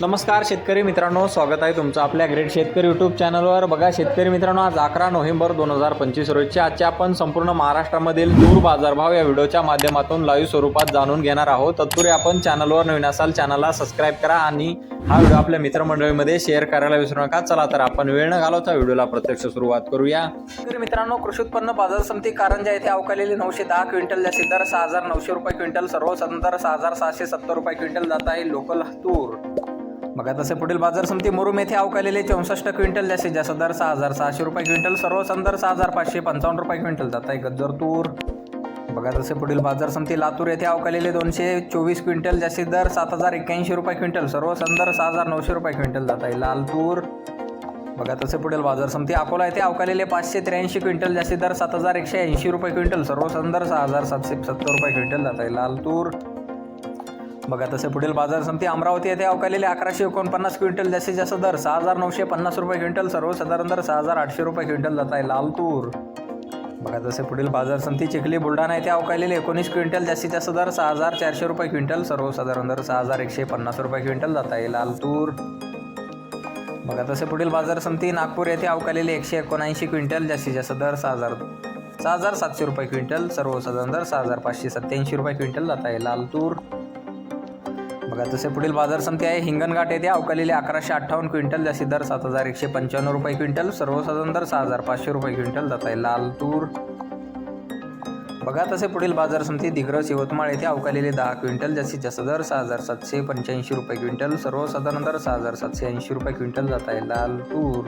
नमस्कार शेतकरी मित्रांनो स्वागत आहे तुमचं आपल्या ग्रेट शेतकरी यूट्यूब चॅनलवर बघा शेतकरी मित्रांनो आज अकरा नोव्हेंबर दोन हजार पंचवीस रोजच्या आजच्या आपण संपूर्ण महाराष्ट्रामधील दूर बाजारभाव या व्हिडिओच्या माध्यमातून लाईव्ह स्वरूपात जाणून घेणार आहोत. तत्पूर्वी आपण चॅनलवर नवीन असाल चॅनलला सबस्क्राईब करा आणि हा व्हिडिओ आपल्या मित्रमंडळीमध्ये शेअर करायला विसरू नका. चला तर आपण वेळ न घालवता व्हिडिओला प्रत्यक्ष सुरुवात करूया. तर मित्रांनो कृषी उत्पन्न बाजार समिती कारंजा येथे अवकालेली नऊशे दहा क्विंटल जास्तीत दर सहा हजार नऊशे रुपये क्विंटल सर्वसाधारण सहा हजार सहाशे सत्तर रुपये क्विंटल जात आहे लोकल तूर. बघा तसे पुढील बाजार समिती मुरुम येथे अवकालेले चौसष्ट क्विंटल जास्तीत जास्त दर सहा हजार सहाशे रुपये क्विंटल सर्व दर सहा हजार पाचशे पंचावन्न रुपये क्विंटल. जात आहे गज्जर तूर. बघा तसे पुढील बाजार समिती लातूर येथे अवकालेले दोनशे चोवीस क्विंटल जास्तीत दर सात हजार एक्क्याऐंशी रुपये क्विंटल सर्व दर सहा हजार नऊशे रुपये क्विंटल. जात आहे लाल तूर. बघा तसे पुढील बाजार समिती अकोला येथे अवकालेले पाचशे त्र्याऐंशी क्विंटल जास्तीत दर सात हजार एकशे ऐंशी रुपये क्विंटल सर्व दर सहा हजार सातशे सत्तर रुपये क्विंटल. जात आहे लाल तूर. बघा तसे पुढील बाजार समिती अमरावती येथे अवकालेले अकराशे एकोणपन्नास क्विंटल जास्तीत जास्त दर सहा हजार नऊशे पन्नास रुपये क्विंटल सर्वसाधारण दर सहा हजार आठशे रुपये क्विंटल जात आहे लाल तूर बघा जसे पुढील बाजार समिती चिखली बुलढाणा येथे अवकालेले एकोणीस क्विंटल जास्तीत जास्त दर सहा हजार चारशे रुपये क्विंटल सर्वसाधारण दर सहा हजार एकशे पन्नास रुपये क्विंटल जात आहे लाल तूर बघा तसे पुढील बाजार समिती नागपूर येथे अवकालेले एकशे एकोणऐंशी क्विंटल जास्तीत जास्त दर सहा हजार सहा हजार सातशे रुपये क्विंटल सर्वसाधारण दर सहा हजार पाचशे सत्याऐंशी रुपये क्विंटल जात आहे लाल तूर बघा तसे पुढील बाजार समिती आहे. हिंगणघाट येथे अवकालेले अकराशे अठ्ठावन्न क्विंटल जास्तीत दर सात हजार एकशे पंच्याण्णव रुपये क्विंटल सर्वसाधारण दर सहा हजार पाचशे रुपये क्विंटल जात आहे लाल तूर. बघा तसे पुढील बाजार समिती दिग्रस यवतमाळ येथे अवकालेले दहा क्विंटल जास्तीत जास्त दर सहा हजार सातशे पंच्याऐंशी रुपये क्विंटल सर्वसाधारण दर सहा हजार सातशे ऐंशी रुपये क्विंटल जात आहे लाल तूर.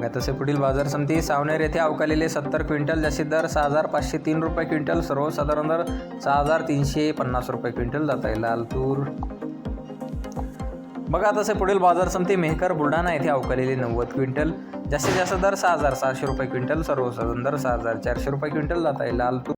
बघा तसे पुढील बाजार समिती सावनेर येथे अवकालेले सत्तर क्विंटल जास्तीत दर सहा हजार पाचशे तीन रुपये क्विंटल सर्वसाधारण दर सहा हजार तीनशे पन्नास रुपये क्विंटल जात आहे लाल तूर बघा तसे पुढील बाजार समिती मेहकर बुलढाणा येथे अवकालेले नव्वद क्विंटल जास्तीत जास्त दर सहा हजार सहाशे रुपये क्विंटल सर्वसाधारण दर सहा हजार चारशे रुपये क्विंटल जात आहे लाल तूर